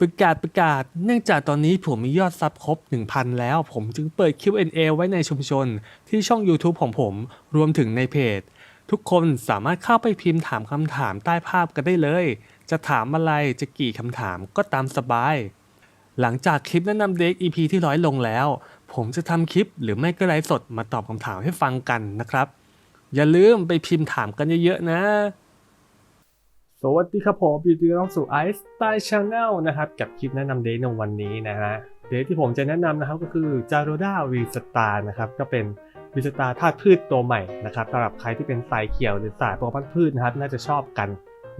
ประกาศประกาศ เนื่องจากตอนนี้ผมมียอดซับครบ 1,000 แล้ว ผมจึงเปิด Q&A ไว้ในชุมชน ที่ช่อง YouTube ของผม รวมถึงในเพจ ทุกคนสามารถเข้าไปพิมพ์ถามคำถามใต้ภาพกันได้เลย จะถามอะไรจะกี่คำถามก็ตามสบาย หลังจากคลิปแนะนำเด็ก EP ที่ร้อยลงแล้ว ผมจะทำคลิปหรือไม่ก็ไลฟ์สดมาตอบคำถามให้ฟังกันนะครับ อย่าลืมไปพิมพ์ถามกันเยอะๆนะ สวัสดีครับผมยินดีต้อนรับสู่ i s t y l e Channel นะครับ กับคลิปแนะนำเดทในวันนี้นะฮะเดทที่ผมจะแนะนำนะครับก็คือ j a r o d a v s t a r นะครับ ก็เป็น v s t a r ธาตุพืชตัวใหม่นะครับสำหรับใครที่เป็นสายเขียวหรือสายปรพันธุ์พืชนะครับ น่าจะชอบกัน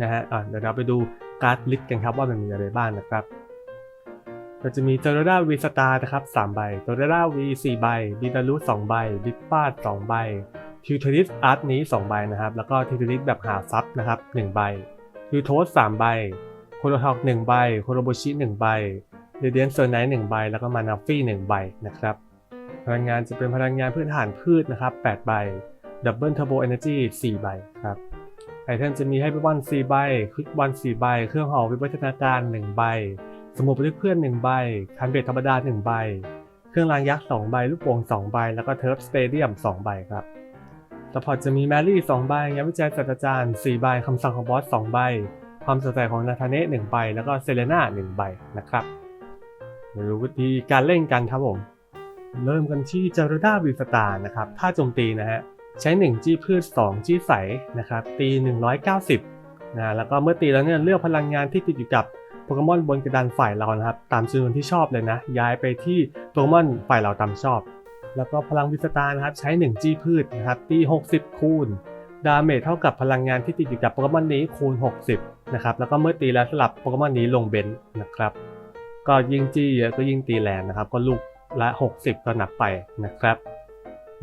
นะฮะะเดี๋ยวเราไปดูการ์ดลิสต์กันครับว่ามันมีอะไรบ้างนะครับก็จะมี j a r o d a v s t a r นะครับ3ใบ j a r o d a V 4ใบ b i d a l u 2ใบ b i g p a d 2ใบ t u t o r i s Art นี้2ใบนะครับแล้วก็ t u t o r i s แบบหาซับนะครับ1ใบ ยูโทสสามใบโคโรทอกหนึ่งใบโคโรโบชิหนึ่งใบเรเดียนเซอร์ไนท์หนึ่งใบ แล้วก็มานาฟี่หนึ่งใบนะครับ พลังงานจะเป็นพลังงานพื้นฐานพืชนะครับแปดใบดับเบิลเทอร์โบเอเนจีสี่ใบครับไอเทมจะมีให้ไปวันสี่ใบคลิกวันสี่ใบ เครื่องห่อวิวัฒนาการหนึ่งใบ สมุดบันทึกเพื่อนหนึ่งใบ คันเบ็ดธรรมดาหนึ่งใบ เครื่องรางยักษ์สองใบ ลูกโป่งสองใบ แล้วก็เทิร์ฟสเตเดียมสองใบครับ สปอจะมีแมรี่สองใบงานวิจัยศาสตราจารย์สี่ใบคำสั่งของบอสสองใบ ความสนใจของนาธาเนะหนึ่งใบ แล้วก็เซเลน่าหนึ่งใบนะครับมาดูวิธีการเล่นกันครับผม เริ่มกันที่จารดาวิสตานะครับถ้าโจมตีนะฮะ ใช้ 1 จี้พืช 2 จี้ใสนะครับ ตี 190นะแล้วก็เมื่อตีแล้วเนี่ยเลือกพลังงานที่ติดอยู่กับโปเกมอนบนกระดานฝ่ายเรานะครับ ตามจำนวนที่ชอบเลยนะ ย้ายไปที่โปเกมอนฝ่ายเราตามชอบ แล้วก็พลังวิสตานะครับใช้ 1 จี้พืชนะครับตี 60 คูณ ดาเมจเท่ากับพลังงานที่ติดอยู่กับโปเกมอนนี้คูณ 60 นะครับ แล้วก็เมื่อตีแล้วสลับโปเกมอนนี้ลงเบนช์นะครับ ก็ยิ่งจี้เยอะก็ยิ่งตีแรงนะครับ ก็ลูกละ 60 ก็นับไปนะครับ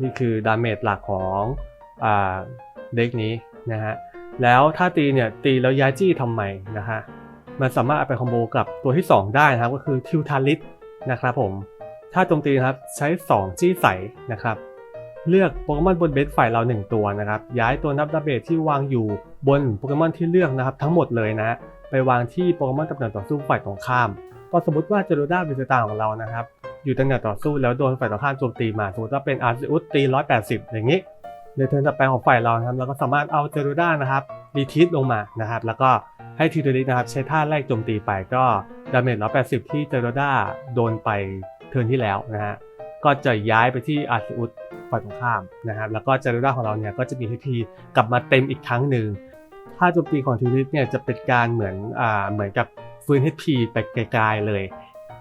นี่คือดาเมจหลักของอเด็กนี้นะฮะ แล้วถ้าตีเนี่ยตีแล้วย้ายจี้ทำไมนะฮะ มันสามารถเอาไปคอมโบกับตัวที่ 2 ได้นะครับก็คือทิวทาริสนะครับผม ถ้าโจมตีนะครับใช้ 2 จี้ใส่นะครับ เลือกโปเกมอนบนเบสฝ่ายเรา 1 ตัวนะครับ ย้ายตัวนับดาเมจที่วางอยู่บนโปเกมอนที่เลือกนะครับ ทั้งหมดเลยนะ ไปวางที่โปเกมอนตำแหน่งต่อสู้ฝ่ายตรงข้าม ก็สมมติว่าเจโรด้าบิสตาของเรานะครับ อยู่ตำแหน่งต่อสู้แล้วโดนฝ่ายตรงข้ามโจมตีมาสมมติว่าเป็นอาร์ซิอุสตี180 อย่างนี้ในเทิร์นต่อไปของฝ่ายเราครับเราก็สามารถเอาเจโรด้านะครับรีทิสลงมานะครับ แล้วก็ให้ทีโดริสนะครับใช้ท่าแรกโจมตีไปก็ดาเมจ180 ที่เจโรด้าโดนไป เทิร์นที่แล้วนะฮะก็จะย้ายไปที่อาร์ซิอุสฝ่ายตรงข้ามนะครับแล้วก็เจโรด้าของเราเนี่ยก็จะมี HP กลับมาเต็มอีกครั้งหนึ่งท่าโจมตีของทีโดริสเนี่ยจะเป็นการเหมือนอ่าเหมือนกับฟื้น HP ไปไกลๆเลย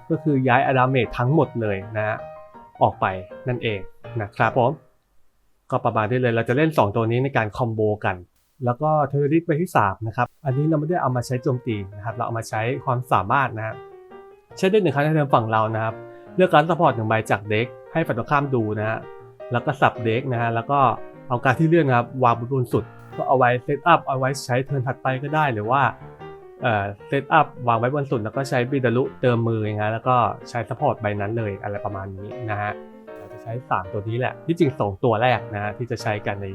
ก็คือย้ายอะดามเมจทั้งหมดเลยนะฮะออกไปนั่นเองนะครับผมก็ประมาณนี้เลยเราจะเล่น 2 ตัวนี้ในการคอมโบกัน แล้วก็เทอร์ริสไปที่3นะครับอันนี้เราไม่ได้เอามาใช้โจมตีนะครับเราเอามาใช้ความสามารถนะครับใช้ได้หนึ่งครั้งในเทิร์นฝั่งเรานะครับ เลือกการสปอร์ตหนึ่งใบจากเด็กให้ฝ่ายตรงข้ามดูนะฮะแล้วก็สับเด็กนะฮะแล้วก็เอาการที่เลื่อกนะครับวางบนบนสุดก็เอาไว้เซตอัพเอาไว้ใช้เทิร์นถัดไปก็ได้หรือว่าเอ่อเซตอัพวางไว้บนสุดแล้วก็ใช้บิดารุเติมมือนะฮะแล้วก็ใช้สปอร์ตใบนั้นเลยอะไรประมาณนี้นะฮะเราจะใช้ 3 ตัวนี้แหละ ที่จริง 2 ตัวแรกนะฮะที่จะใช้กันใน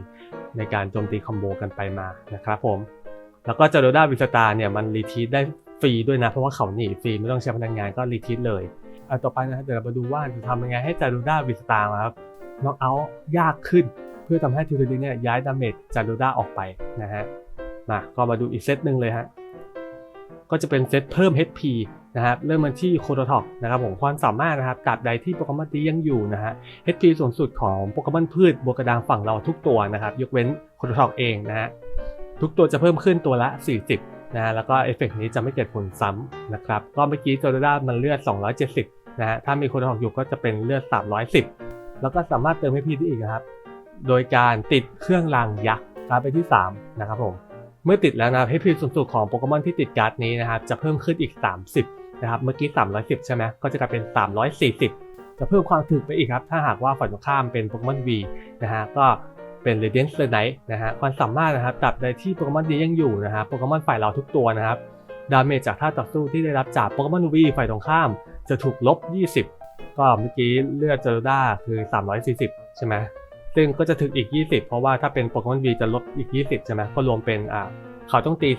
ในการโจมตีคอมโบกันไปมานะครับผม แล้วก็จาโรด้าวิสตาเนี่ยมันรีทีสได้ฟรีด้วยนะ เพราะว่าเขาหนีฟรีไม่ต้องใช้พลังงานก็รีทีสเลย ต่อไปนะครับเดี๋ยวเรามาดูว่าจะทำยังไงให้จาโรด้าวิสตาครับน็อกเอาท์ยากขึ้น เพื่อทำให้ทิวเทอร์เนี่ยย้ายดาเมจจาโรด้าออกไปนะฮะมาก็มาดูอีกเซตหนึ่งเลยฮะก็จะเป็นเซตเพิ่ม HP นะครับเริ่มมันที่โคโดท็อกนะครับผมความสามารถนะครับตราบใดที่โปเกมอนนี้ยังอยู่นะฮะ HP สูงสุดของโปเกมอนพืชบวกกระดางฝั่งเราทุกตัวนะครับยกเว้นโคโดท็อกเองนะฮะทุกตัวจะเพิ่มขึ้นตัวละ 40นะฮะแล้วก็เอฟเฟกต์นี้จะไม่เกิดผลซ้ำนะครับ ก็เมื่อกี้โจโดด้ามันเลือด 270 นะฮะถ้ามีคโดท็อกอยู่ก็จะเป็นเลือด 310 แล้วก็สามารถเติม HP ได้อีกนะครับ โดยการติดเครื่องรางยักษ์การไปที่ 3 นะครับผม เมื่อติดแล้วนะครับ HP สูงสุดของโปเกมอนที่ติดการ์ดนี้นะครับจะเพิ่มขึ้นอีก 30 นะครับ เมื่อกี้ 310 ใช่ไหมก็จะกลายเป็น 340 จะเพิ่มความถึกไปอีกครับ ถ้าหากว่าฝ่ายตรงข้ามเป็นโปเกมอน V นะฮะก็เป็น Radiant s n i g h t นะฮะความสามารถนะครับตราบใดที่โปเกมอนนี้ยังอยู่นะฮะโปเกมอนฝ่ายเราทุกตัวนะครับดาเมจจากท่าต่อสู้ที่ได้รับจากโปเกมอน V ฝ่ายตรงข้าม จะถูกลบ 20 ก็เมื่อกี้เลือดเจอด้าคือ 340 ใช่ไหมซึ่งก็จะถึงอีก 20 เพราะว่าถ้าเป็นโปเกมอน V จะลดอีก 20 ใช่ไหมก็รวมเป็นอ่าเขาต้องตี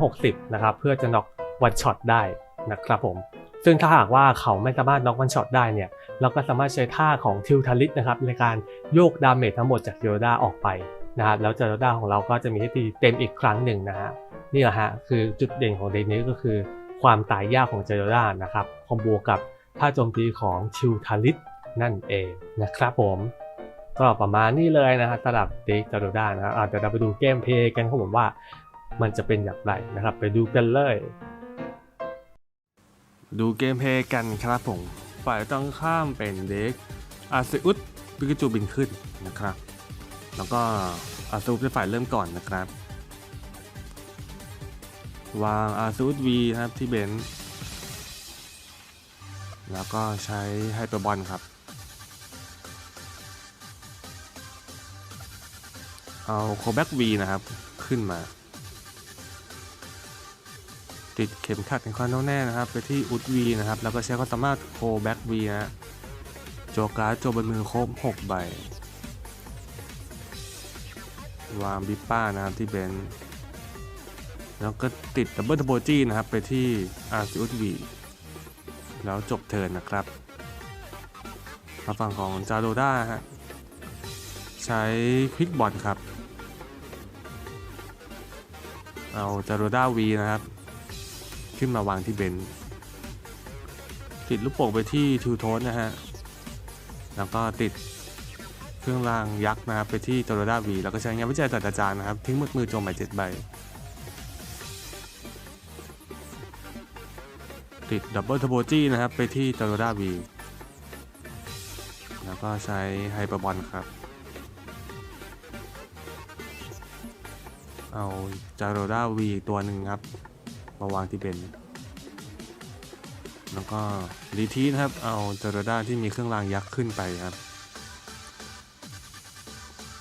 360 นะครับ เพื่อจะน็อกวันช็อตได้นะครับผม ซึ่งถ้าหากว่าเขาไม่สามารถน็อกวันช็อตได้เนี่ย เราก็สามารถใช้ท่าของทิวทาริสนะครับในการโยกดาเมจทั้งหมดจากเจโรดาออกไปนะครับแล้วเจโรดาของเราก็จะมีให้ตีเต็มอีกครั้งหนึ่งนะฮะนี่แหละฮะคือจุดเด่นของเดนนี้ก็คือ ความตายยากของเจโรดานะครับคอมโบกับท่าโจมตีของทิวทาริสนั่นเองนะครับผมก็ประมาณนี้เลยนะฮะสำหรับเด็กเจโรดานะครับอะเดี๋ยวเราไปดูเกมเพย์กันครับผมว่ามันจะเป็นอย่างไรนะครับ ไปดูกันเลย ดูเกมเพย์กันครับผมฝ่ายต้องข้ามเป็นเด็กอาซิอุสปิกจูบินขึ้นนะครับ แล้วก็อาซิอุสเป็นฝ่ายเริ่มก่อนนะครับ วางอาซิอุสวีครับที่เบนซ์แล้วก็ใช้ไฮเปอร์บอลครับ เอาโคแบ็กวีนะครับขึ้นมา ติดเข็มขัดแห่งความแน่แน่นะครับ ไปที่อุดวีนะครับ แล้วก็ใช้ความสามารถโคแบ็กวีนะฮะโจการ์ดโจบนมือครบ6ใบ วางบิปป้านะครับที่เบนซ์ แล้วก็ติดดับเบิลทัโบจีนะครับ ไปที่อาร์ซิอุดวีแล้วจบเทิร์นนะครับ มาฝั่งของจาโรด้าฮะ ใช้ควิกบอลครับ เอาจาโรด้าวีนะครับ ขึ้นมาวางที่เบนติดลูกโป่งไปที่ทูโทสนะฮะ แล้วก็ติดเครื่องรางยักษ์นะครับ ไปที่โตโรดาวีแล้วก็ใช้งานวิจัยศาสตราจารย์นะครับ ทิ้งหมดมือโจมหม่เจ็ดใบ ติดดับเบิลทโบจี้นะครับ ไปที่โตโรดาวีแล้วก็ใช้ไฮเปอร์บอลครับ เอาจาโรดาวีตัวหนึ่งครับ มาวางที่เบนแล้วก็รีทีนะครับ เอาจารด้าที่มีเครื่องรางยักษ์ขึ้นไปครับ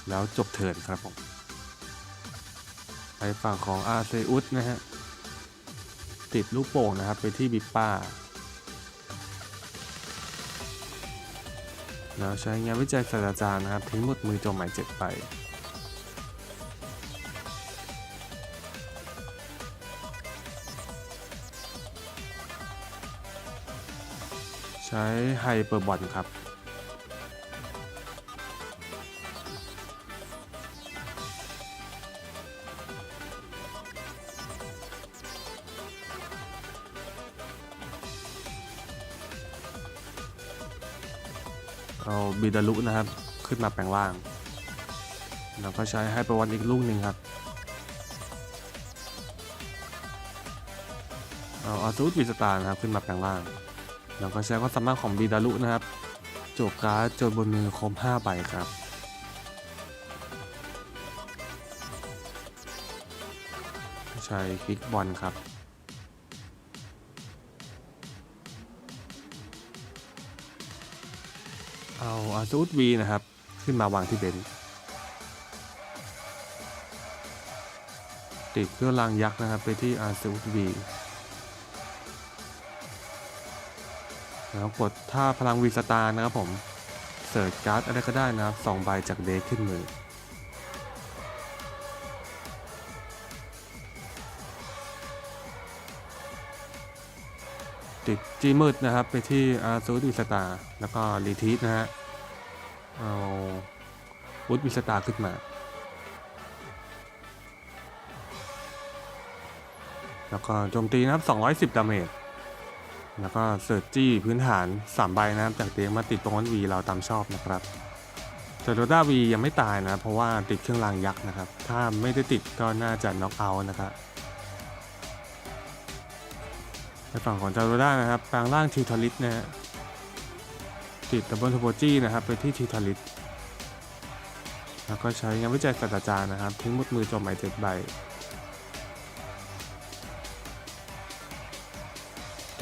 แล้วจบเทิร์นครับผมไปฝั่งของอาเซอุสนะฮะ ติดลูกโป่งนะครับ ไปที่บิปป้าแล้วใช้งานวิจัยศาสตราจารย์นะครับ ทิ้งหมดมือโจมหมายเจ็ดไป ใช้ไฮเปอร์บอลครับ เอาบิดาลุนะครับ ขึ้นมาแปลงร่าง แล้วก็ใช้ไฮเปร์บอลอีกลูกหนึ่งครับ เอาอาซูดวิสตาร์นะครับขึ้นมาแปลงร่าง แล้วก็ใช้ความสามารถของบีดารุนะครับจกการ์ดจนบนมือครบ5ใบครับใช้คลิกบอลครับ ซูดวีนะครับ ขึ้นมาวางที่เบนซ์ติดเครื่องรางยักษ์นะครับไปที่อาซูดวีแล้วกดท่าพลังวีสตาร์นะครับผมเสิร์ชการ์ดอะไรก็ได้นะครับสองใบจากเดทขึ้นมือติดจีมืดนะครับไปที่อาร์ซูดวิสตาร์แล้วก็รีทีสนะฮะ เอาวุฒวิสตาขึ้นมา แล้วก็โจมตีนะครับ 210 ดาเมจ แล้วก็เสิร์ชจี้พื้นฐาน 3 ใบนะครับ จากเตียงมาติดตรงนั้นวีเราตามชอบนะครับแต่โดด้าวียังไม่ตายนะ เพราะว่าติดเครื่องรางยักษ์นะครับ ถ้าไม่ได้ติดก็น่าจะน็อกเอาท์นะครับในฝั่งของจาโรด้านะครับแปลงร่างทิวทาริสนะฮะ ติดดับเบิลทโบจี้นะครับ ไปที่ทิวทาริสแล้วก็ใช้งานวิจัยศาสตราจารย์นะครับ ทิ้งหมดมือจอมหม่เจ็ดใบ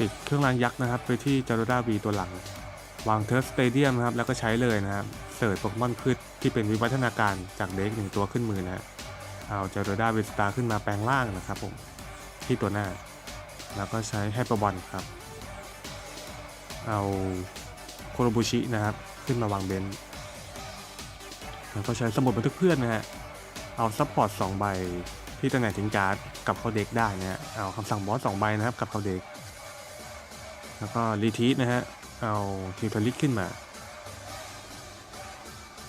ติดเครื่องรางยักษ์นะครับ ไปที่จารุดาวีตัวหลัง วางเทิร์สเตเดียมนะครับ แล้วก็ใช้เลยนะครับ เสิร์ชโปเกมอนพืชที่เป็นวิวัฒนาการจากเด็กหนึ่งตัวขึ้นมือนะฮะเอาจารุดาเวสตาร์ขึ้นมาแปลงร่างนะครับผมที่ตัวหน้า แล้วก็ใช้ไฮเปอร์บอลครับ เอา โคโรบุชินะครับ ขึ้นมาวางเบนซ์แล้วก็ใช้สมุดบันทึกเพื่อนนะฮะ เอาซัพพอร์ต2ใบที่ตำแหน่งทิ้งการ์ดกับเข้าเด็กได้นะฮะ เอาคำสั่งบอส2ใบนะครับกับเข้าเด็ก แล้วก็รีทีสนะฮะ เอาทิวทลิกขึ้นมา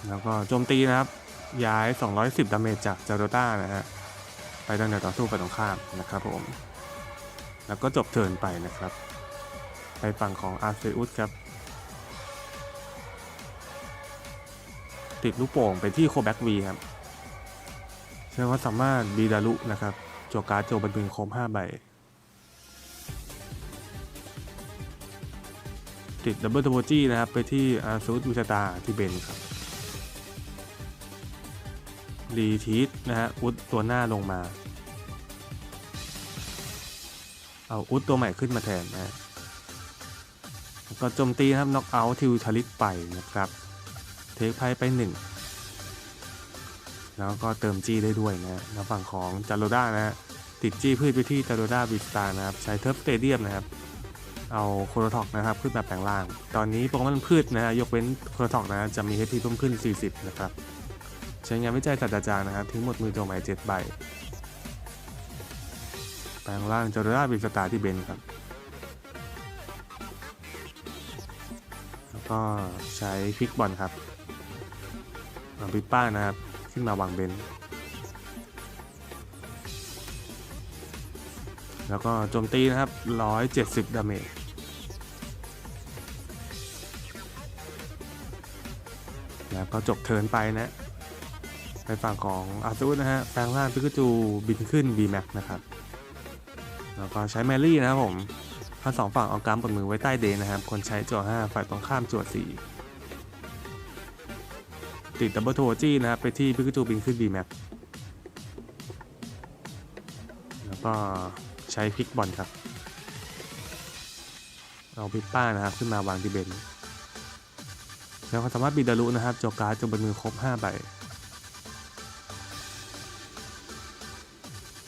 แล้วก็โจมตีนะครับ ย้าย 210 ดาเมจจากจาโรต้านะฮะ ไปด้านแนวต่อสู้ไปตรงข้ามนะครับผม แล้วก็จบเทิร์นไปนะครับ ไปฝั่งของอาร์เซอุสครับ ติดลูกโป่งไปที่โคแบ็กวีครับใช้ว่าสามารถบีดารุนะครับโจการ์ดโจบันบึงครบ5ใบ ติดดับเบิลทโบจี้นะครับ ไปที่อาร์ซูดวิชตาที่เบนครับรีทีสนะฮะอุดตัวหน้าลงมา เอาอุดตัวใหม่ขึ้นมาแทนนะก็โจมตีนะครับน็อกเอาท์ทิวทาริสไปนะครับ เทคไพ่ไปหนึ่งแล้วก็เติมจี้ได้ด้วยนะฮะทางฝั่งของจาโรด้านะฮะติดจี้พืชไปที่จาโรด้าบิสตานะครับ ใช้เทิร์ฟสเตเดียมนะครับ เอาโคโรท็อกนะครับขึ้นมาแปลงร่าง ตอนนี้โปเกมอนพืชนะฮะยกเว้นโคโรท็อกนะจะมี HP เพิ่มขึ้น 40 นะครับ ใช้งานวิจัยศาสตราจารย์นะครับทิ้งหมดมือตัวใหม่7ใบแปลงร่างจาโรด้าบิสตาที่เบนครับแล้วก็ใช้พิกบอลครับ เอาปิปป้านะครับ ขึ้นมาวางเบนแล้วก็โจมตีนะครับ 170 ดาเมจแล้วก็จบเทินไปนะไปฝั่งของอาซูนะฮะแปลงร่างพิกาจูบินขึ้น VMAX นะครับ แล้วก็ใช้แมรี่นะครับผมทั้งสองฝั่งเอากำปดมือไว้ใต้เดนนะครับ คนใช้จั่ว5ฝ่ายตรงข้ามจั่ว4 ติดดับเบิลโทจี้นะครับ ไปที่พิกาจูบินขึ้น VMAX แล้วก็ใช้พลิกบอลครับ เอาปิปป้านะครับ ขึ้นมาวางที่เบนแล้วก็สามารถบีดารุนะครับโจการ์ดจนบนมือครบ5ใบ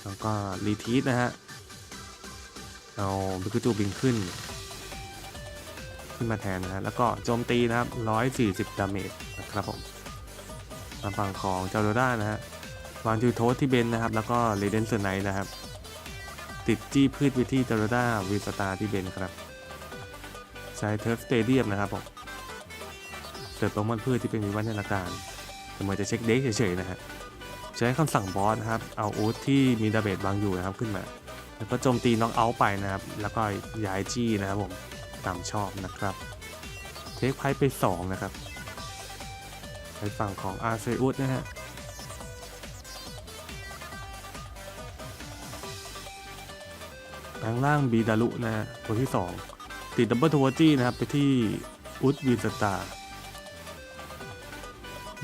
แล้วก็รีทีสนะฮะ เอาบิกจูบินขึ้น ขึ้นมาแทนนะฮะ แล้วก็โจมตีนะครับ 140 ดาเมจนะครับผม ทางฝั่งของจาโรด้านะฮะวางทิวโทสที่เบนนะครับ แล้วก็เรเดนเซอร์ไนท์นะครับ ติดจี้พืชวิธีจาโรด้าวีสตาที่เบนครับ ใช้เทิร์ฟสเตเดียมนะครับผมเสิร์ฟโปเกมอนพืชที่เป็นวิวัฒนาการแต่เหมือนจะเช็คเด็กเฉยๆนะฮะใช้คำสั่งบอสนะครับ เอาอูทที่มีดาเมจวางอยู่นะครับขึ้นมา แล้วก็โจมตีน็อกเอาท์ไปนะครับ แล้วก็ย้ายจี้นะครับผมตามชอบนะครับ เทคไพ่ไป 2 นะครับ ไปฝั่งของอาเซอุสนะฮะแปลงร่างบีดารุนะฮะตัวที่ 2 ติดดับเบิลทัวจี้นะครับ ไปที่อุดวินสตาร์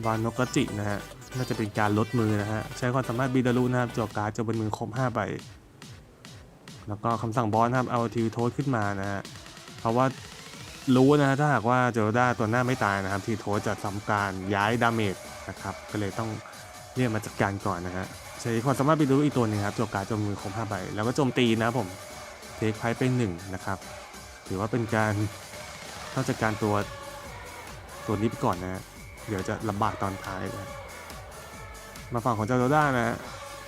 วานนกจินะฮะน่าจะเป็นการลดมือนะฮะ ใช้ความสามารถบีดารุนะครับจวการ์ดจะบนมือครบ5ใบแล้วก็คำสั่งบอสนะครับเอาทิวโทสขึ้นมานะฮะเพราะว่า รู้นะฮะถ้าหากว่าเจอด้าตัวหน้าไม่ตายนะครับ ทีโทจะทำการย้ายดาเมจนะครับ ก็เลยต้องเรียกมาจัดการก่อนนะฮะใช้ความสามารถบีดารุอีกตัวหนึงครับจวการ์ดจนมือครบ5ใบ แล้วก็โจมตีนะผมเทคไพ่เป็นหนึ่งนะครับ ถือว่าเป็นการต้องจัดการตัวตัวนี้ไปก่อนนะฮะเดี๋ยวจะลำบากตอนท้ายนะมาฝั่งของเจ้าโดด้านะ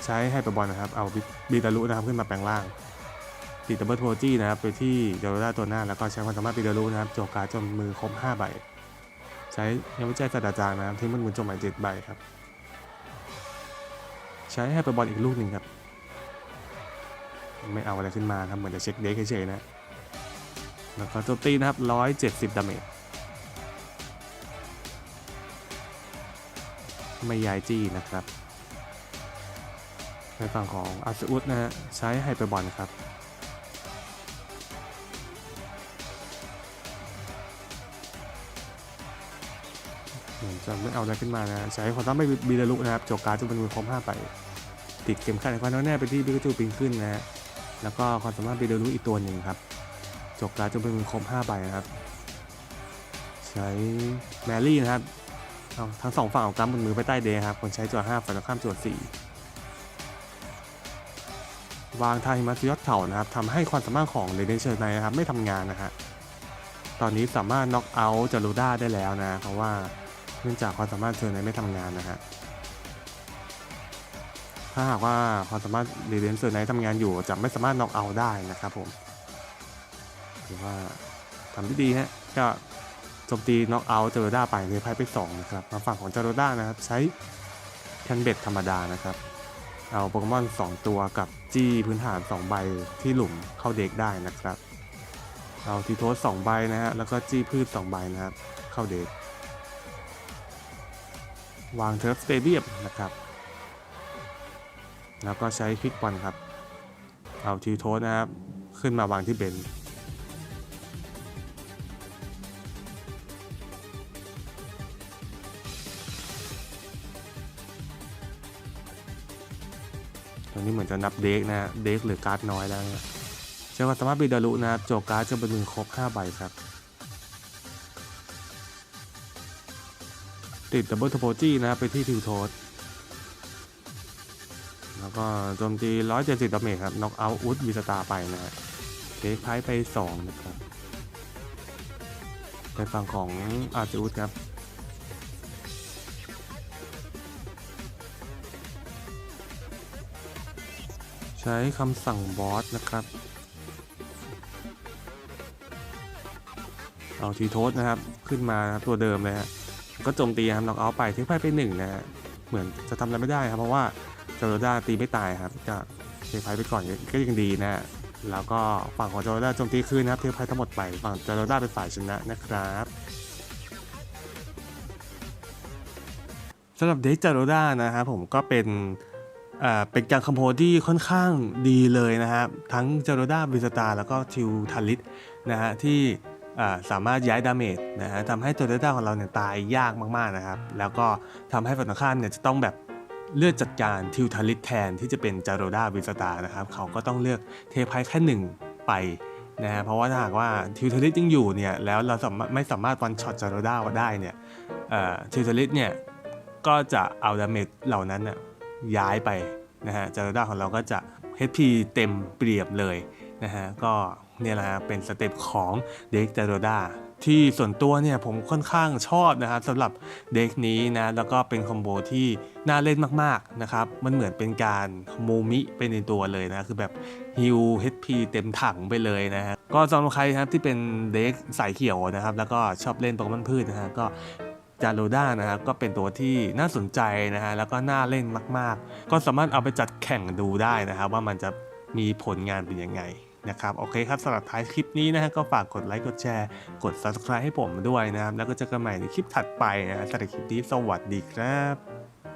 ใช้ไฮเปร์บอลนะครับ เอาบีดารุนะครับขึ้นมาแปลงร่าง ติดดับเบิลโทจี้นะครับไปที่เจ้าโดด้าตัวหน้าแล้วก็ใช้ความสามารถบีดรุนะครับโจกการจนมือครบ5ใบ ใช้งานวิจัยศาสตราจารย์นะครับที่มันมือจมหมายเจ็ดใบครับ ใช้ไฮเปอร์บอลอีกลูกหนึ่งครับ ไม่เอาอะไรขึ้นมาครับเหมือนจะเช็คเด็กเฉยๆนะแล้วก็โจมตีนะครับ 170ดาเมจไม่ย้ายจี้นะครับในฝั่งของอาซูอุสนะฮะใช้ไฮเปอร์บอลครับ จะไม่เอาอะไรขึ้นมานะใช้ความสามารถบีดารุนะครับโจกการ์ดจะเป็นมือครบ5ไป ติดเข็มขัดในความแน่แน่ไปที่บิกจูปิงขึ้นนะฮะแล้วก็ความสามารถบีดารุอีกตัวหนึ่งครับจบการดจนเป็นมือครบ5ใบนะครับ ใช้แมรี่นะครับทั้งสองฝั่งเอากำบนมือไปใต้เดย์ครับคนใช้จั่ว5ฝั่งตรงข้ามจั่ว4วางทางหิมะยอดเขานะครับทำให้ความสามารถของเรเดนเชอร์ไนนะครับไม่ทำงานนะฮะตอนนี้สามารถน็อกเอาท์จารูด้าได้แล้วนะ เพราะว่า เนื่องจากความสามารถเชอร์ไนไม่ทำงานนะฮะถ้าหากว่าความสามารถเรเดนเซอร์ไนท์ทำงานอยู่จะไม่สามารถน็อกเอาท์ได้นะครับผมถือว่าทำได้ดีฮะก็โจมตีน็อกเอาท์เจอร์ด้าไปในไพ่ไป2นะครับมาฝั่งของเจอร์ด้านะครับ ใช้แคนเบ็ดธรรมดานะครับ เอาโปเกมอน 2 ตัวกับจี้พื้นฐาน 2 ใบที่หลุมเข้าเด็กได้นะครับ เอาทีโทส2ใบนะฮะแล้วก็จี้พืช 2 ใบนะครับเข้าเด็ก วางเทิร์ฟสเตเดียมนะครับ แล้วก็ใช้คลิกบอลครับ เอาทีโทสนะครับ ขึ้นมาวางที่เบนตรงนี้เหมือนจะนับเด็กนะ เด็กหรือการ์ดน้อยแล้วนะใช้ความสามารถบิดารุนะครับโจการ์ดจะบนมือครบ 5 ใบครับ ติดดับเบิลทโพจีนะไปที่ทิวโทสแล้วก็โจมตี 170ดาเมจครับ น็อกเอาท์อุดวีสตาไปนะฮะเทคไพไป2นะครับในฝั่งของอาจิอุดครับใช้คำสั่งบอสนะครับ เอาทีโทสนะครับ ขึ้นมาตัวเดิมเลยฮะ ก็โจมตีครับน็อกเอาท์ไปทิ้งไพ่ไปหนึ่งนะฮะเหมือนจะทำอะไรไม่ได้ครับ เพราะว่าจอร์ด้าตีไม่ตายครับก็เทไพ่ไปก่อนก็ยังดีนะฮะแล้วก็ฝั่งของจอร์ด้าโจมตีคืนนะครับเทไพ่ทั้งหมดไปฝั่งจอร์ด้าเป็นฝ่ายชนะนะครับสำหรับเด็กจาโรด้านะครับผมก็เป็นเป็นการคอมโพที่ค่อนข้างดีเลยนะครับ ทั้งจาโรด้าบิสตาแล้วก็ทิวทาลิสนะฮะที่ สามารถย้ายดาเมจนะฮะทำให้ตัวเดต้าของเราเนี่ยตายยากมากๆนะครับ แล้วก็ทำให้ฝั่งตรงข้ามเนี่ยจะต้องแบบเลือกจัดการทิวทาลิสแทนที่จะเป็นจาโรด้าบิสตานะครับ เขาก็ต้องเลือกเทพไพ่แค่หนึ่งไปนะฮะเพราะว่าถ้าหากว่าทิวทาลิสยังอยู่เนี่ยแล้วเราไม่สามารถวันช็อตจาโรด้าได้เนี่ยทิวทาลิสเนี่ยก็จะเอาดาเมจเหล่านั้นน่ย้ายไปนะฮะจาโรด้าของเราก็จะ HP เต็มเปรียบเลยนะฮะก็ เนี่ยแหละเป็นสเต็ปของเด็กจาโรด้าที่ส่วนตัวเนี่ยผมค่อนข้างชอบนะครับสำหรับเด็กนี้นะแล้วก็เป็นคอมโบที่น่าเล่นมากๆนะครับมันเหมือนเป็นการโมมิไปในตัวเลยนะคือแบบฮิว HP เต็มถังไปเลยนะฮะก็สำหรับใครนะครับที่เป็นเด็กสายเขียวนะครับแล้วก็ชอบเล่นโปเกมอนพืชนะฮะก็จาโรด้านะครับก็เป็นตัวที่น่าสนใจนะฮะแล้วก็น่าเล่นมาก ๆ ก็สามารถเอาไปจัดแข่งดูได้นะครับว่ามันจะมีผลงานเป็นยังไง นะครับโอเคครับสำหรับท้ายคลิปนี้นะฮะก็ฝากกดไลค์กดแชร์กด subscribe ให้ผมด้วยนะครับแล้วก็เจอกันใหม่ในคลิปถัดไปนะสำหรับคลิปนี้สวัสดีครับ